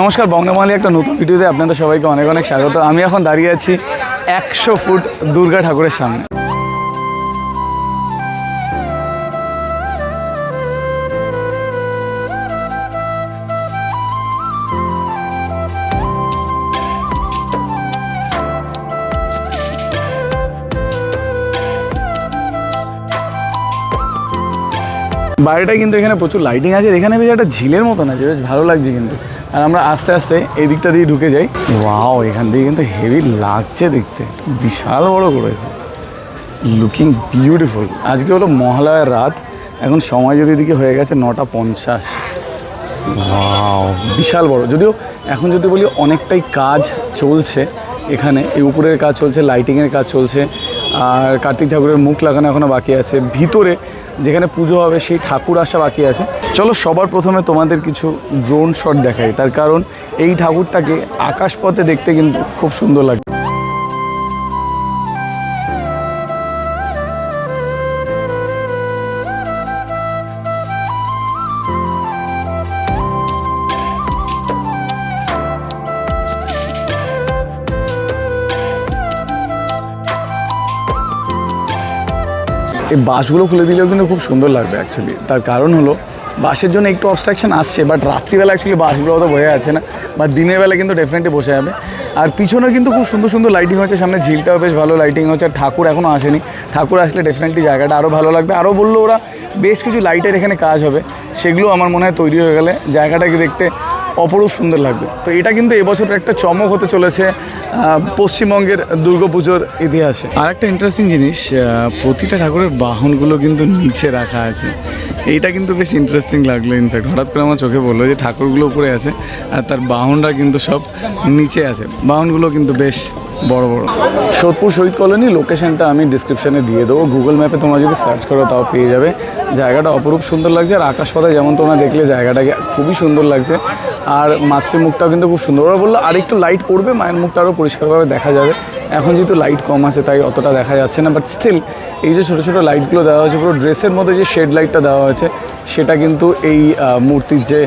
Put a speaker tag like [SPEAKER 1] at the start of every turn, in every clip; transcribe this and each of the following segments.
[SPEAKER 1] নমস্কার বঙ্গমালী একটা নতুন ভিডিওতে আপনাদের সবাইকে অনেক অনেক স্বাগত। আমি এখন দাঁড়িয়ে আছি একশো ফুট দুর্গা ঠাকুরের সামনে। বাইরেটা কিন্তু এখানে প্রচুর লাইটিং আছে এখানে বেশ একটা ঝিলের মতন আছে, বেশ ভালো লাগছে কিন্তু। আর আমরা আস্তে আস্তে এই দিকটা দিয়ে ঢুকে যাই। ওয়াও এখান থেকে কিন্তু হেভি লাগছে দেখতে। বিশাল বড় করেছে। লুকিং বিউটিফুল আজকে হলো মহালয়ার রাত। এখন সময় যদি এদিকে হয়ে গেছে নটা পঞ্চাশ। ওয়াও বিশাল বড়। যদিও এখন যদি বলি অনেকটাই কাজ চলছে এখানে। এই উপরের কাজ চলছে লাইটিংয়ের কাজ চলছে। আর কার্তিক ঠাকুরের মুখ লাগানো এখনও বাকি আছে। ভিতরে যেখানে পুজো হবে, সেই ঠাকুর আসা বাকি আছে। চলো, সবার প্রথমে তোমাদের কিছু ড্রোন শট দেখাই। তার কারণ এই ঠাকুরটাকে আকাশপথে দেখতে কিন্তু খুব সুন্দর লাগে। এই বাসগুলো খুলে দিলেও কিন্তু খুব সুন্দর লাগবে অ্যাকচুয়ালি তার কারণ হলো বাসের জন্য একটু অবস্ট্রাকশন আসছে বাট রাত্রিবেলা অ্যাকচুয়ালি বাসগুলো অত বয়ে আছে না বা দিনের বেলা কিন্তু ডেফিনেটলি বসে যাবে। আর পিছনে কিন্তু খুব সুন্দর সুন্দর লাইটিং হচ্ছে, সামনে ঝিলটাও বেশ ভালো লাইটিং হচ্ছে, আর ঠাকুর এখনও আসেনি। ঠাকুর আসলে ডেফিনেটলি জায়গাটা আরও ভালো লাগবে। আরও বলল ওরা, বেশ কিছু লাইটের এখানে কাজ হবে। সেগুলো আমার মনে হয় তৈরি হয়ে গেলে, জায়গাটাকে দেখতে অপরূপ সুন্দর লাগবে। তো এটা কিন্তু এবছর একটা চমক হতে চলেছে পশ্চিমবঙ্গের দুর্গাপুজোর ইতিহাসে। আর একটা ইন্টারেস্টিং জিনিস প্রতিটা ঠাকুরের বাহনগুলো কিন্তু নিচে রাখা আছে। এইটা কিন্তু বেশ ইন্টারেস্টিং লাগল ইনফ্যাক্ট হঠাৎ করে আমার চোখে বলল যে ঠাকুরগুলো উপরে আছে আর তার বাহনরা কিন্তু সব নিচে আছে। বাহনগুলো কিন্তু বেশ বড় বড়। সোদপুর শহীদ কলোনি লোকেশনটা আমি ডিসক্রিপশনে দিয়ে দেবো। গুগল ম্যাপে তোমরা যদি সার্চ করো তাও পেয়ে যাবে। জায়গাটা অপরূপ সুন্দর লাগছে আর আকাশপথে যেমন তোমরা দেখলে জায়গাটাকে খুবই সুন্দর লাগছে। আর মাতৃ মুখটাও কিন্তু খুব সুন্দর। ওরা বলল আর একটু লাইট পড়বে, মায়ের মুখটা আরও পরিষ্কারভাবে দেখা যাবে। এখন যেহেতু লাইট কম আছে, তাই অতটা দেখা যাচ্ছে না বাট স্টিল এই যে ছোটো ছোটো লাইটগুলো দেওয়া হয়েছে, পুরো ড্রেসের মধ্যে যে শেড লাইটটা দেওয়া হয়েছে, সেটা কিন্তু এই মূর্তির যে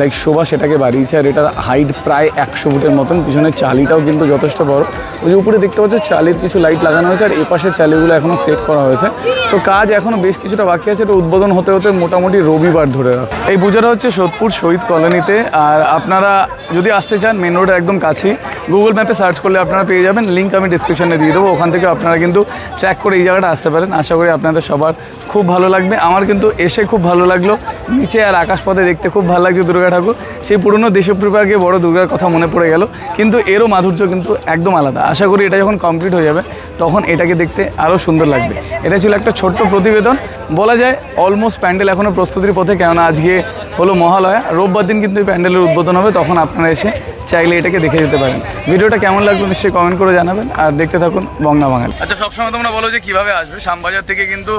[SPEAKER 1] লাইক শোভা সেটাকে বাড়িয়েছে আর এটার হাইট প্রায় একশো ফুটের মতন। পিছনের চালিটাও কিন্তু যথেষ্ট বড়। ওই যে উপরে দেখতে পাচ্ছ চালির কিছু লাইট লাগানো হয়েছে আর এপাশের চালিগুলো এখনও সেট করা হয়েছে। তো কাজ এখনও বেশ কিছুটা বাকি আছে। এটা উদ্বোধন হতে হতে মোটামুটি রবিবার ধরে এই পুজোটা হচ্ছে সোদপুর শহীদ কলোনিতে। আর আপনারা যদি আসতে চান মেন রোডের একদম কাছেই গুগল ম্যাপে সার্চ করলে আপনারা পেয়ে যাবেন। লিঙ্ক আমি ডিসক্রিপশনে দিয়ে দেবো। ওখান থেকে আপনারা কিন্তু ট্র্যাক করে এই জায়গাটা আসতে পারেন। আশা করি আপনাদের সবার খুব ভালো লাগবে। আমার কিন্তু এসে খুব ভালো লাগল। নিচে আর আকাশপথে দেখতে খুব ভালো লাগছে দুর্গা ঠাকুর। সেই পুরনো দেশপ্রিয় পার্কে বড় দুর্গার কথা মনে পড়ে গেল। কিন্তু এরও মাধুর্য কিন্তু একদম আলাদা। আশা করি এটা যখন কমপ্লিট হয়ে যাবে, তখন এটাকে দেখতে আরও সুন্দর লাগবে। এটা ছিল একটা ছোট্ট প্রতিবেদন। বলা যায় অলমোস্ট প্যান্ডেল এখনও প্রস্তুতির পথে। কেননা আজকে হলো মহালয়া। রোববার দিন কিন্তু এই প্যান্ডেলের উদ্বোধন হবে। তখন আপনারা এসে চাইলে এটাকে দেখে যেতে পারেন। ভিডিওটা কেমন লাগল নিশ্চয়ই কমেন্ট করে জানাবেন আর দেখতে থাকুন বংনা বাঙালি। আচ্ছা সবসময় তোমরা বলো যে কীভাবে আসবে? শ্যামবাজার থেকে কিন্তু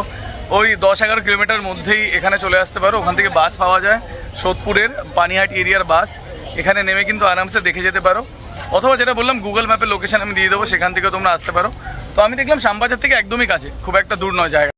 [SPEAKER 1] ওই দশ এগারো কিলোমিটার মধ্যেই এখানে চলে আসতে পারো। ওখান থেকে বাস পাওয়া যায়। সোদপুরের পানিহাট এরিয়ার বাস এখানে নেমে কিন্তু আরামসে দেখে যেতে পারো। অথবা যেটা বললাম গুগল ম্যাপের লোকেশন আমি দিয়ে দেবো, সেখান থেকে তোমরা আসতে পারো। তো আমি দেখলাম, শ্যামবাজার থেকে একদমই কাছে। খুব একটা দূর নয় জায়গা।